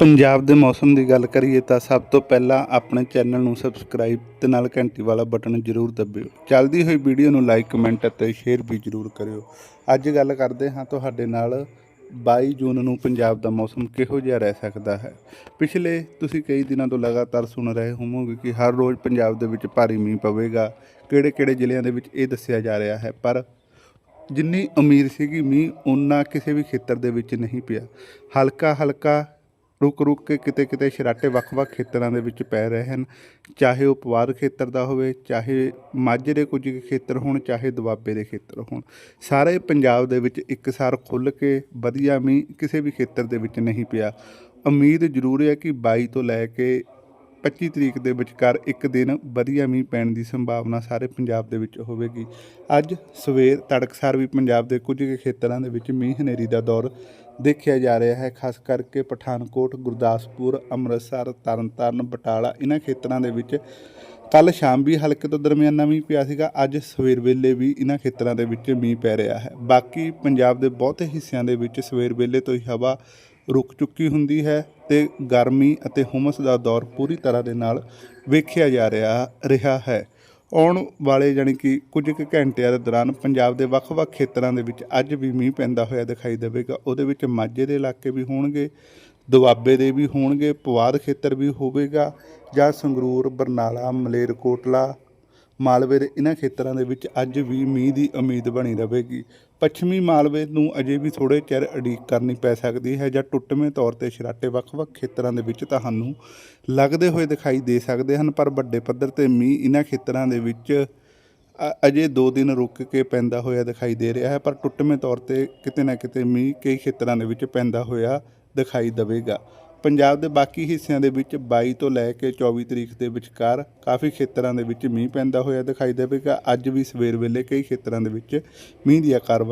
ਪੰਜਾਬ ਦੇ ਮੌਸਮ ਦੀ ਗੱਲ ਕਰੀਏ ਤਾਂ ਸਭ ਤੋਂ ਪਹਿਲਾਂ ਆਪਣੇ ਚੈਨਲ ਨੂੰ ਸਬਸਕ੍ਰਾਈਬ ਤੇ ਨਾਲ ਘੰਟੀ ਵਾਲਾ ਬਟਨ ਜ਼ਰੂਰ ਦਬਿਓ। ਚੱਲਦੀ ਹੋਈ ਵੀਡੀਓ ਨੂੰ ਲਾਈਕ, ਕਮੈਂਟ ਅਤੇ ਸ਼ੇਅਰ ਵੀ ਜ਼ਰੂਰ ਕਰਿਓ। ਅੱਜ ਗੱਲ ਕਰਦੇ ਹਾਂ ਤੁਹਾਡੇ ਨਾਲ 22 ਜੂਨ ਨੂੰ ਪੰਜਾਬ ਦਾ ਮੌਸਮ ਕਿਹੋ ਜਿਹਾ ਰਹਿ ਸਕਦਾ ਹੈ। ਪਿਛਲੇ ਤੁਸੀਂ ਕਈ ਦਿਨਾਂ ਤੋਂ ਲਗਾਤਾਰ ਸੁਣ ਰਹੇ ਹੋਵੋਗੇ ਕਿ ਹਰ ਰੋਜ਼ ਪੰਜਾਬ ਦੇ ਵਿੱਚ ਭਾਰੀ ਮੀਂਹ ਪਵੇਗਾ। ਕਿਹੜੇ-ਕਿਹੜੇ ਜ਼ਿਲ੍ਹਿਆਂ ਦੇ ਵਿੱਚ ਇਹ ਦੱਸਿਆ ਜਾ ਰਿਹਾ ਹੈ, ਪਰ ਜਿੰਨੀ ਉਮੀਦ ਸੀਗੀ ਮੀਂਹ ਉਨਾ ਕਿਸੇ ਵੀ ਖੇਤਰ ਦੇ ਵਿੱਚ ਨਹੀਂ ਪਿਆ। ਹਲਕਾ ਹਲਕਾ ਰੁਕ ਰੁਕ ਕੇ ਕਿਤੇ ਕਿਤੇ ਸਰਾਟੇ ਵੱਖ-ਵੱਖ ਖੇਤਰਾਂ ਦੇ ਵਿੱਚ ਪੈ ਰਹੇ ਹਨ। ਚਾਹੇ ਉਹ ਪਵਾਰ ਖੇਤਰ ਦਾ ਹੋਵੇ, ਚਾਹੇ ਮਾਝੇ ਦੇ ਕੁਝ ਖੇਤਰ ਹੋਣ, ਚਾਹੇ ਦੁਆਬੇ ਦੇ ਖੇਤਰ ਹੋਣ। ਸਾਰੇ ਪੰਜਾਬ ਦੇ ਵਿੱਚ ਇੱਕਸਾਰ ਖੁੱਲ੍ਹ ਕੇ ਵਧੀਆ ਮੀਂਹ ਕਿਸੇ ਵੀ ਖੇਤਰ ਦੇ ਵਿੱਚ ਨਹੀਂ ਪਿਆ। ਉਮੀਦ ਜ਼ਰੂਰ ਹੈ ਕਿ 22 ਤੋਂ ਲੈ ਕੇ 25 ਤਰੀਕ ਦੇ ਵਿਚਕਾਰ ਇੱਕ ਦਿਨ ਵਧੀਆ ਮੀਂਹ ਪੈਣ ਦੀ ਸੰਭਾਵਨਾ ਸਾਰੇ ਪੰਜਾਬ ਦੇ ਵਿੱਚ ਹੋਵੇਗੀ। ਅੱਜ ਸਵੇਰ ਤੜਕਸਾਰ ਵੀ ਪੰਜਾਬ ਦੇ ਕੁਝ ਖੇਤਰਾਂ ਦੇ ਵਿੱਚ ਮੀਂਹ ਹਨੇਰੀ ਦਾ ਦੌਰ ਦੇਖਿਆ ਜਾ ਰਿਹਾ ਹੈ। ਖਾਸ ਕਰਕੇ ਪਠਾਨਕੋਟ, ਗੁਰਦਾਸਪੁਰ, ਅੰਮ੍ਰਿਤਸਰ, ਤਰਨਤਾਰਨ, ਬਟਾਲਾ ਇਹਨਾਂ ਖੇਤਰਾਂ ਦੇ ਵਿੱਚ ਕੱਲ ਸ਼ਾਮ ਵੀ ਹਲਕੇ ਤੋਂ ਦਰਮਿਆਨਾ ਮੀਂਹ ਪਿਆ ਸੀਗਾ। ਅੱਜ ਸਵੇਰ ਵੇਲੇ ਵੀ ਇਹਨਾਂ ਖੇਤਰਾਂ ਦੇ ਵਿੱਚ ਮੀਂਹ ਪੈ ਰਿਹਾ ਹੈ। ਬਾਕੀ ਪੰਜਾਬ ਦੇ ਬਹੁਤੇ ਹਿੱਸਿਆਂ ਦੇ ਵਿੱਚ ਸਵੇਰ ਵੇਲੇ ਤੋਂ ਹੀ ਹਵਾ ਰੁਕ ਚੁੱਕੀ ਹੁੰਦੀ ਹੈ ਤੇ ਗਰਮੀ ਅਤੇ ਹੁਮਸ ਦਾ ਦੌਰ ਪੂਰੀ ਤਰ੍ਹਾਂ ਦੇ ਨਾਲ ਵੇਖਿਆ ਜਾ ਰਿਹਾ ਰਿਹਾ ਹੈ। ਆਉਣ ਵਾਲੇ ਜਾਣੀ ਕਿ ਕੁਝ ਕੁ ਘੰਟਿਆਂ ਦੇ ਦੌਰਾਨ ਪੰਜਾਬ ਦੇ ਵੱਖ-ਵੱਖ ਖੇਤਰਾਂ ਦੇ ਵਿੱਚ ਅੱਜ ਵੀ ਮੀਂਹ ਪੈਂਦਾ ਹੋਇਆ ਦਿਖਾਈ ਦੇਵੇਗਾ। ਉਹਦੇ ਵਿੱਚ ਮਾਝੇ ਦੇ ਇਲਾਕੇ ਵੀ ਹੋਣਗੇ, ਦੁਆਬੇ ਦੇ ਵੀ ਹੋਣਗੇ ਪਵਾਦ ਖੇਤਰ ਵੀ ਹੋਵੇਗਾ ਜਾਂ ਸੰਗਰੂਰ, ਬਰਨਾਲਾ, ਮਲੇਰਕੋਟਲਾ ਮਾਲਵੇ ਦੇ ਇਹਨਾਂ ਖੇਤਰਾਂ ਦੇ ਵਿੱਚ ਅੱਜ ਵੀ ਮੀਂਹ ਦੀ ਉਮੀਦ ਬਣੀ ਰਹੇਗੀ। ਪੱਛਮੀ ਮਾਲਵੇ ਨੂੰ ਅਜੇ ਵੀ ਥੋੜੇ ਚਿਰ ਉਡੀਕ ਕਰਨੀ ਪੈ ਸਕਦੀ ਹੈ ਜਾਂ ਟੁੱਟਵੇਂ ਤੌਰ ਤੇ ਛਰਾਟੇ ਵੱਖ-ਵੱਖ ਖੇਤਰਾਂ ਦੇ ਵਿੱਚ ਤੁਹਾਨੂੰ ਲੱਗਦੇ ਹੋਏ ਦਿਖਾਈ ਦੇ ਸਕਦੇ ਹਨ, ਪਰ ਵੱਡੇ ਪੱਧਰ ਤੇ ਮੀਂਹ ਇਹਨਾਂ ਖੇਤਰਾਂ ਦੇ ਵਿੱਚ ਅਜੇ 2 ਦਿਨ ਰੁਕ ਕੇ ਪੈਂਦਾ ਹੋਇਆ ਦਿਖਾਈ ਦੇ ਰਿਹਾ ਹੈ, ਪਰ ਟੁੱਟਵੇਂ ਤੌਰ ਤੇ ਕਿਤੇ ਨਾ ਕਿਤੇ ਮੀਂਹ ਕਈ ਖੇਤਰਾਂ ਦੇ ਵਿੱਚ ਪੈਂਦਾ ਹੋਇਆ ਦਿਖਾਈ ਦੇਵੇਗਾ। ਪੰਜਾਬ ਦੇ ਬਾਕੀ ਹਿੱਸਿਆਂ ਦੇ ਵਿੱਚ 22 ਤੋਂ ਲੈ ਕੇ 24 ਤਰੀਕ ਦੇ ਵਿਚਕਾਰ ਕਾਫੀ ਖੇਤਰਾਂ ਦੇ ਵਿੱਚ ਮੀਂਹ ਪੈਂਦਾ ਹੋਇਆ ਦਿਖਾਈ ਦੇਵੇਗਾ। ਅੱਜ ਵੀ ਸਵੇਰ ਵੇਲੇ ਕਈ ਖੇਤਰਾਂ ਦੇ ਵਿੱਚ ਮੀਂਹ ਦੀਆਂ ਕਾਰਵਾਈ